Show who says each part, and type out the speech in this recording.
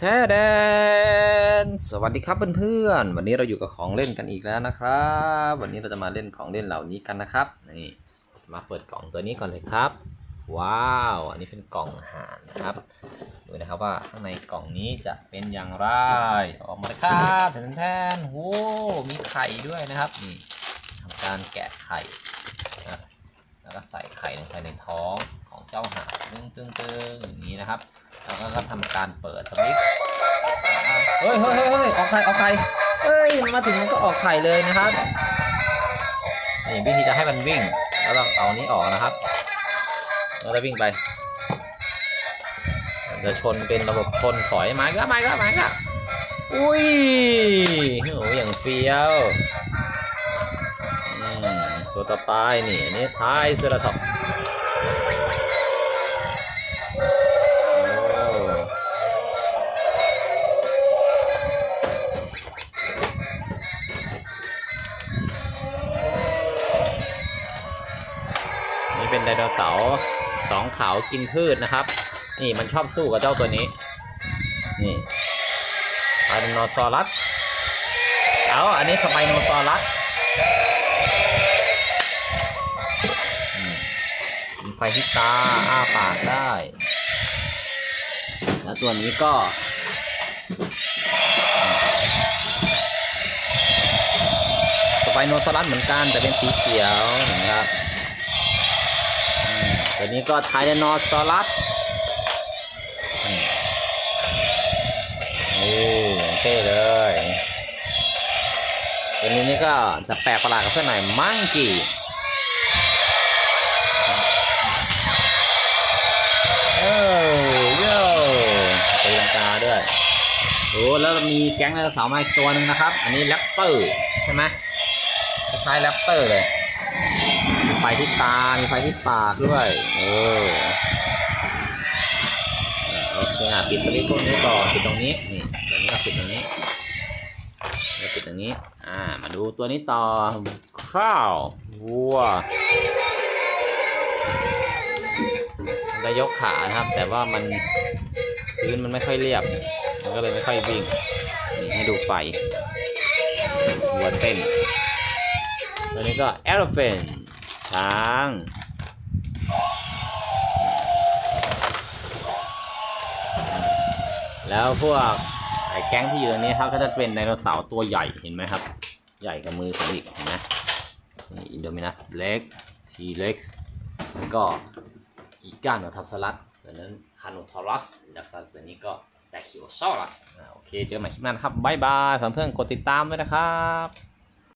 Speaker 1: แท้แดน สวัสดีครับเพื่อนๆ วันนี้เราอยู่กับของเล่นกันอีกแล้วนะครับ วันนี้เราจะมาเล่นของเล่นเหล่านี้กันนะครับ นี่ มาเปิดกล่องตัวนี้ก่อนเลยครับ ว้าว อันนี้เป็นกล่องอาหารนะครับ ดูนะครับว่าข้างในกล่องนี้จะเป็นอย่างไร ออกมาเลยครับแทนแทนโอ้มีไข่ด้วยนะครับ นี่ทำการแกะไข่ แล้วก็ใส่ไข่ลงไปในท้องของเจ้าห่านตึ้งตึ้งตึ้งอย่างนี้นะครับ แล้วก็ทำการเปิดตรงนี้เฮ้ยเฮ้ยเฮ้ยเฮ้ยออกไข่ออกไข่เฮ้ยมันมาถึงมันก็ออกไข่เลยนะครับนี่วิธีจะให้มันวิ่งแล้วเราเอานี้ออกนะครับเราจะวิ่งไปมันจะชนเป็นระบบชนถอยมาอีกแล้วมาอีกแล้วมาอีกแล้วอุ้ยโอ้โหอย่างเฟี้ยวอืมตัวต่อไปนี่อันนี้ท้ายเซราท็อป ดโนเสาร์สองขาวกินพืชนะครับ นี่มันชอบสู้กับเจ้าตัวนี้ นี่ไดโนซอรัสเอาอันนี้สไปโนซอรัสมีไฟที่ตาอ้าปากได้ แล้วตัวนี้ก็สไปโนซอรัสเหมือนกันแต่เป็นสีเขียวนะครับ ตัวนี้ก็ไทแรนอซอรัสนี่เท่เลยตัวนี้นี่ก็จะแปลกประหลาดกับเพื่อนหน่อยมังกี้เออโย่ตีลังกาด้วยโอ้แล้วมีแก๊งไดโนเสาร์มาอีกตัวหนึ่งนะครับ อันนี้แรปเตอร์ใช่ไหมคล้ายแรปเตอร์เลย ไฟที่ตา มีไฟที่ปากด้วยเออเออโอเคอะปิดสวิตช์พวกนี้ก่อนปิดตรงนี้ นี่เดี๋ยวนี้เราปิดตรงนี้เราปิดตรงนี้ อ่า มาดูตัวนี้ต่อ ข้าววัวมันได้ยกขานะครับ แต่ว่ามันพื้นมันไม่ค่อยเรียบ มันก็เลยไม่ค่อยวิ่ง นี่ให้ดูไฟวัวเต้นตัวนี้ก็ elephant ช้าง แล้วพวกไอ้แก๊งที่อยู่ตรงนี้ครับก็จะเป็นไดโนเสาร์ตัวใหญ่เห็นไหมครับ ใหญ่กับมือผมอีกเห็นไหมนี่อินโดมินัสเล็กทีเล็กแล้วก็กิกาโนทัสลัสส่วนั้นคาโนทอรัสแล้วก็ตัวนี้ก็แบคิโอซอรัสโอเค เจอกันใหม่คลิปหน้านะครับ บ๊ายบายเพื่อนๆกดติดตามด้วยนะครับ